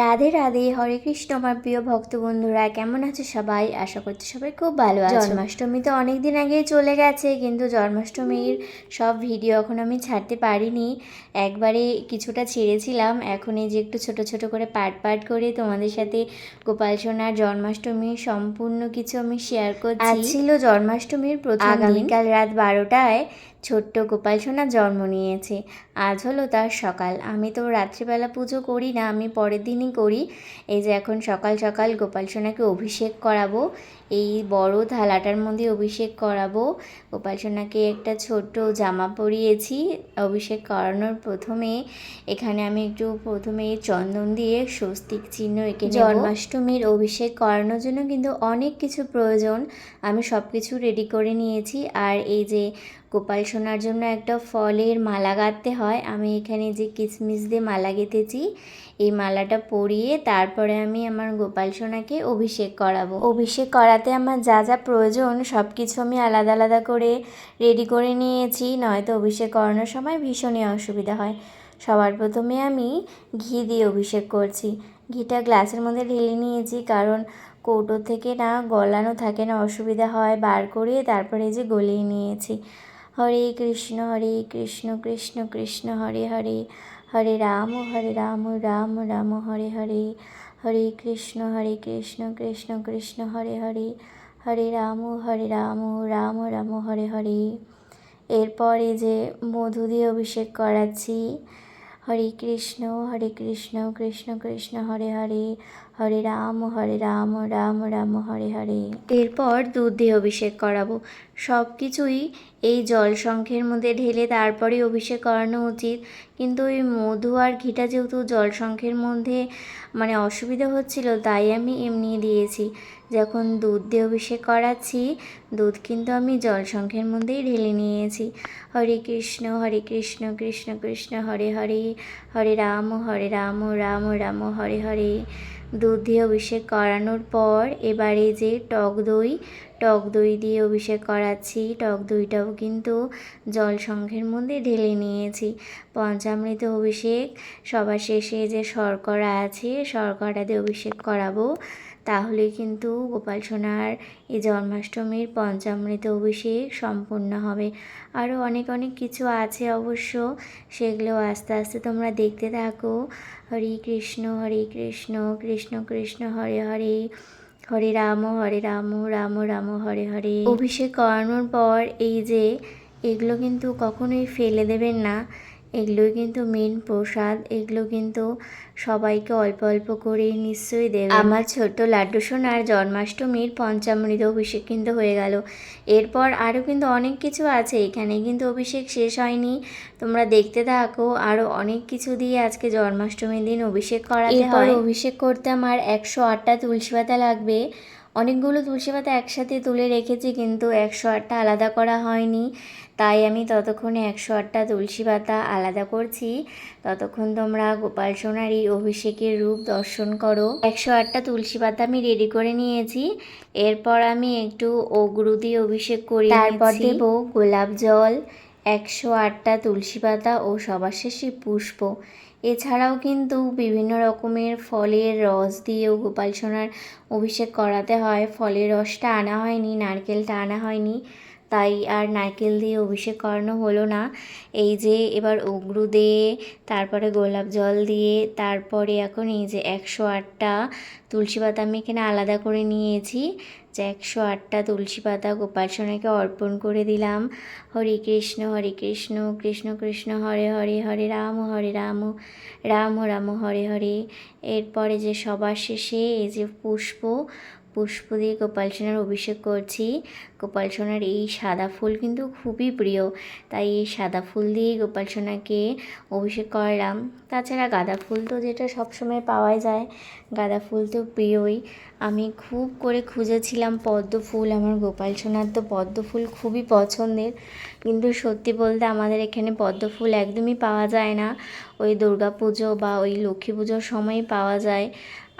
রাধে রাধে হরে কৃষ্ণ আমার প্রিয় ভক্ত বন্ধুরা কেমন আছে সবাই? আশা করছি সবাই খুব ভালো আছে। জন্মাষ্টমী তো অনেক দিন আগেই চলে গেছে কিন্তু জন্মাষ্টমীর সব ভিডিও এখন আমি ছাড়তে পারিনি। একবারে কিছুটা ছেড়েছিলাম এখন এই যে একটু ছোট ছোট করে পার্ট পার্ট করে তোমাদের সাথে গোপাল সোনার জন্মাষ্টমীর সম্পূর্ণ কিছু আমি শেয়ার করছি। ছিল জন্মাষ্টমীর প্রথম আগামীকাল রাত বারোটায় ছোট্ট গোপাল সোনা জন্ম নিয়েছে। আজ হলো তার সকাল। আমি তো রাত্রিবেলা পুজো করি না, আমি পরের দিনই করি। এই যে এখন সকাল সকাল গোপাল সোনাকে অভিষেক করাবো এই বড় থালাটার মধ্যে অভিষেক করাবো। গোপাল সোনাকে একটা ছোট্ট জামা পরিয়েছি অভিষেক করানোর প্রথমে। এখানে আমি একটু প্রথমে চন্দন দিয়ে স্বস্তিক চিহ্ন এঁকে জন্মাষ্টমীর অভিষেক করানোর জন্য কিন্তু অনেক কিছু প্রয়োজন। আমি সব কিছু রেডি করে নিয়েছি। আর এই যে গোপাল সোনার জন্য একটা ফলের মালা গাঁথতে হয়, আমি এখানে যে কিশমিশ দিয়ে মালা গেঁথেছি এই মালাটা পরিয়ে তারপরে আমি আমার গোপাল সোনাকে অভিষেক করাবো। অভিষেক করাতে আমার যা যা প্রয়োজন সব কিছু আমি আলাদা আলাদা করে রেডি করে নিয়েছি, নয়তো অভিষেক করানোর সময় ভীষণই অসুবিধা হয়। সবার প্রথমে আমি ঘি দিয়ে অভিষেক করছি। ঘিটা গ্লাসের মধ্যে ঢেলে নিয়েছি কারণ কৌটো থেকে না গলানো থাকে না, অসুবিধা হয়। বার করে তারপরে যে গলিয়ে নিয়েছি। হরে কৃষ্ণ হরে কৃষ্ণ কৃষ্ণ কৃষ্ণ, হরে হরে। হরে রাম হরে রাম রাম রাম, হরে হরে। হরে কৃষ্ণ হরে কৃষ্ণ কৃষ্ণ কৃষ্ণ, হরে হরে। হরে রাম হরে রাম রাম রাম, হরে হরে। এরপরে যে মধু দিয়ে অভিষেক করাচ্ছি, হরে কৃষ্ণ হরে কৃষ্ণ কৃষ্ণ কৃষ্ণ, হরে হরে। হরে রাম হরে রাম রাম রাম, হরে হরে। এরপর দুধ দিয়ে অভিষেক করাবো। সব কিছুই এই জল শঙ্খের মধ্যে ঢেলে তারপরে অভিষেক করানো উচিত। কিন্তু ওই মধু আর ঘিটা যেহেতু জল শঙ্খের মধ্যে মানে অসুবিধা হচ্ছিল, তাই আমি এমনি দিয়েছি। যখন দুধ দিয়ে অভিষেক করাচ্ছি, দুধ কিন্তু আমি জল শঙ্খের মধ্যেই ঢেলে নিয়েছি। হরে কৃষ্ণ হরে কৃষ্ণ কৃষ্ণ কৃষ্ণ, হরে হরে। হরে রাম হরে রাম রাম রাম, হরে হরে। দুধ দিয়ে অভিষেক করানোর পর এবারে যে টক দই টক দই দিয়ে অভিষেক করাচ্ছি। টক দইটাও কিন্তু জল সংঘের মধ্যে ঢেলে নিয়েছি। পঞ্চামৃত অভিষেক, সবার শেষে যে শর্করা আছে, শর্করা দিয়ে অভিষেক করাবো। তাহলে কিন্তু গোপাল সোনার এই জন্মাষ্টমীর পঞ্চামৃত অভিষেক সম্পূর্ণ হবে। আরও অনেক অনেক কিছু আছে অবশ্য, সেগুলো আস্তে আস্তে তোমরা দেখতে থাকো। হরে কৃষ্ণ হরে কৃষ্ণ কৃষ্ণ কৃষ্ণ, হরে হরে হরে রাম হরে রাম রাম রাম, হরে হরে। অভিষেক করানোর পর এই যে, এগুলো কিন্তু কখনোই ফেলে দেবেন না। এগুলোই কিন্তু মেন প্রসাদ, এগুলো কিন্তু সবাইকে অল্প অল্প করে নিশ্চয়ই দেবে। আমার ছোট্ট লাড্ডু সোনার জন্মাষ্টমীর পঞ্চামৃত অভিষেক কিন্তু হয়ে গেল। এরপর আরও কিন্তু অনেক কিছু আছে, এখানে কিন্তু অভিষেক শেষ হয়নি। তোমরা দেখতে থাকো, আরও অনেক কিছু দিয়ে আজকে জন্মাষ্টমীর দিন অভিষেক করাতে হয়। অভিষেক করতে আমার একশো আটটা তুলসী পাতা লাগবে। অনেকগুলো তুলসী পাতা একসাথে তুলে রেখেছি, কিন্তু একশো আটটা আলাদা করা হয়নি। তাই আমি ততক্ষণে একশো আটটা তুলসী পাতা আলাদা করছি। ততক্ষণ তোমরা গোপাল সোনার এই অভিষেকের রূপ দর্শন করো। একশো আটটা তুলসী পাতা আমি রেডি করে নিয়েছি। এরপর আমি একটু অগ্রু দিয়ে অভিষেক করি তারপর দেবো গোলাপ জল, একশো আটটা তুলসী পাতা ও সবার শেষে পুষ্প। এছাড়াও কিন্তু বিভিন্ন রকমের ফলের রস দিয়েও গোপাল সোনার অভিষেক করাতে হয়। ফলের রসটা আনা হয়নি, নারকেলটা আনা হয়নি। তাই আর নারকেল দিয়ে অভিষেক করানো হলো না। এই যে এবার অগ্রু দিয়ে তারপরে গোলাপ জল দিয়ে, তারপরে এখন এই যে একশো আটটা তুলসী পাতা আমি এখানে আলাদা করে নিয়েছি। যে একশো আটটা তুলসী পাতা গোপাল সোনাকে অর্পণ করে দিলাম। হরে কৃষ্ণ হরে কৃষ্ণ কৃষ্ণ কৃষ্ণ, হরে হরে হরে রাম হরে রাম রাম রাম, হরে হরে। এরপরে যে সবার শেষে এই যে পুষ্প পুষ্প দিয়ে গোপাল সোনার অভিষেক করছি। গোপাল সোনার এই সাদা ফুল কিন্তু খুবই প্রিয়। তাই এই সাদা ফুল দিয়ে গোপাল সোনাকে অভিষেক করলাম। তাছাড়া গাঁদা ফুল তো যেটা সবসময় পাওয়াই যায়, গাঁদা ফুল তো প্রিয়ই। আমি খুব করে খুঁজেছিলাম পদ্ম ফুল, আমার গোপাল সোনার তো পদ্ম ফুল খুবই পছন্দের। কিন্তু সত্যি বলতে আমাদের এখানে পদ্ম ফুল একদমই পাওয়া যায় না। ওই দুর্গা পুজো বা ওই লক্ষ্মী পুজোর সময়ই পাওয়া যায়।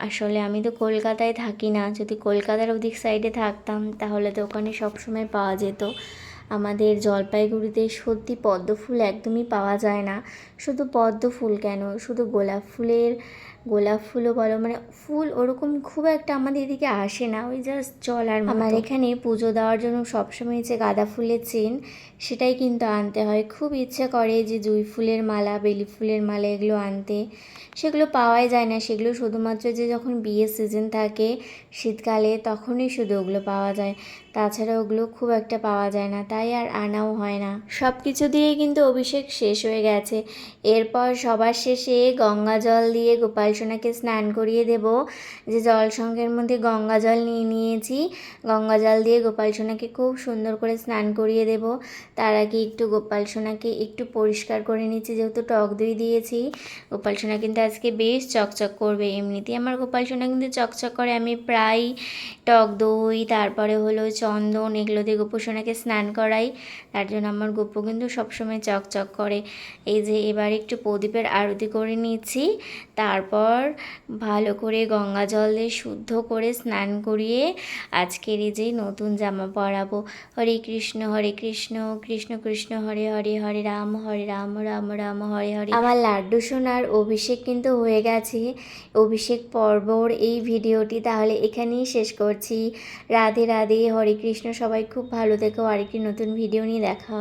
আসলে আমি তো কলকাতায় থাকি না। যদি কলকাতার ওদিক সাইডে থাকতাম, তাহলে তো ওখানে সবসময় পাওয়া যেত। আমাদের জলপাইগুড়িতে সত্যি পদ্ম ফুল একদমই পাওয়া যায় না। শুধু পদ্ম ফুল কেন? শুধু গোলাপ ফুলের গোলাপ ফুলও বলো মানে ফুল ওরকম খুব একটা আমাদের এদিকে আসে না, ওই জাস্ট জল আর আমার এখানে পুজো দেওয়ার জন্য সবসময় যে গাঁদা ফুলের চেন, সেটাই কিন্তু আনতে হয়। খুব ইচ্ছে করে যে জুঁই ফুলের মালা, বেলি ফুলের মালা এগুলো আনতে। সেগুলো পাওয়াই যায় না। সেগুলো শুধুমাত্র যে যখন বিয়ের সিজন থাকে, শীতকালে, তখনই শুধু ওগুলো পাওয়া যায়। তাছাড়া ওগুলো খুব একটা পাওয়া যায় না, তাই আর আনাও হয় না। সব কিছু দিয়েই কিন্তু অভিষেক শেষ হয়ে গেছে। এরপর সবার শেষে গঙ্গা জল দিয়ে গোপাল সোনাকে স্নান করিয়ে দেব। যে জল সঙ্গের মধ্যে গঙ্গা জল নিয়ে নিয়েছি, গঙ্গা জল দিয়ে গোপাল সোনাকে খুব সুন্দর করে স্নান করিয়ে দেব। তার আগে একটু গোপাল সোনাকে একটু পরিষ্কার করে নিচ্ছি, যেহেতু টক দই দিয়েছি। গোপাল সোনা কিন্তু আজকে বেশ চকচক করবে। এমনিতেই আমার গোপাল সোনা কিন্তু চকচক করে। আমি প্রায় টক দই, তারপরে হলো চন্দন এগুলো দিয়ে গোপু সোনাকে স্নান করাই। তার জন্য আমার গোপু কিন্তু সবসময় চকচক করে। এই যে এবার একটু প্রদীপের আরতি করে নিচ্ছি। তারপর ভালো করে গঙ্গা জল দিয়ে শুদ্ধ করে স্নান করিয়ে আজকের এই যে নতুন জামা পরাবো। হরে কৃষ্ণ হরে কৃষ্ণ কৃষ্ণ কৃষ্ণ, হরে হরে হরে রাম হরে রাম রাম রাম, হরে হরে। আমার লাড্ডু সোনার অভিষেক কিন্তু হয়ে গেছে। অভিষেক পর্বর এই ভিডিওটি তাহলে এখানেই শেষ করছি। রাধে রাধে, হরে কৃষ্ণ সবাই খুব ভালো থেকো আরেকটি নতুন ভিডিও নিয়ে দেখা।